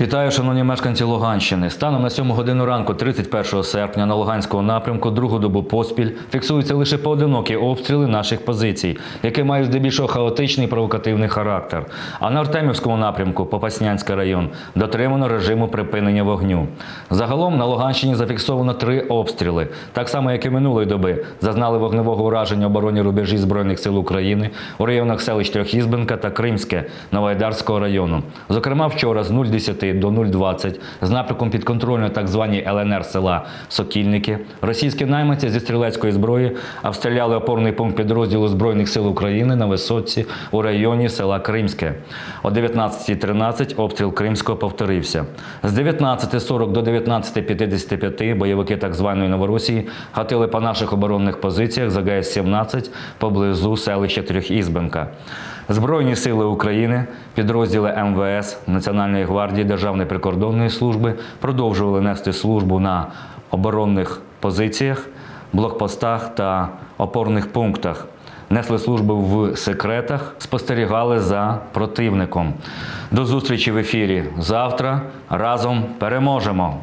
Вітаю, шановні мешканці Луганщини. Станом на 7 годину ранку, 31 серпня, на Луганському напрямку, другу добу поспіль, фіксуються лише поодинокі обстріли наших позицій, які мають здебільшого хаотичний провокативний характер. А на Артемівському напрямку, Попаснянський район, дотримано режиму припинення вогню. Загалом на Луганщині зафіксовано три обстріли. Так само, як і минулої доби, зазнали вогневого ураження обороні рубежі Збройних сил України у районах селищ Трьохізбенка та Кримське Новоайдарського району. Зокрема, вчора з 0,10 до 0,20 з напрямком підконтрольної так звані ЛНР села Сокільники російські найманці зі стрілецької зброї обстріляли опорний пункт підрозділу Збройних сил України на висотці у районі села Кримське. О 19.13 обстріл Кримського повторився. З 19.40 до 19.55 бойовики так званої Новоросії гатили по наших оборонних позиціях за ГС-17 поблизу селища Трьохізбенка. Збройні сили України, підрозділи МВС, Національної гвардії Державної прикордонної служби продовжували нести службу на оборонних позиціях, блокпостах та опорних пунктах. Несли службу в секретах, спостерігали за противником. До зустрічі в ефірі завтра. Разом переможемо!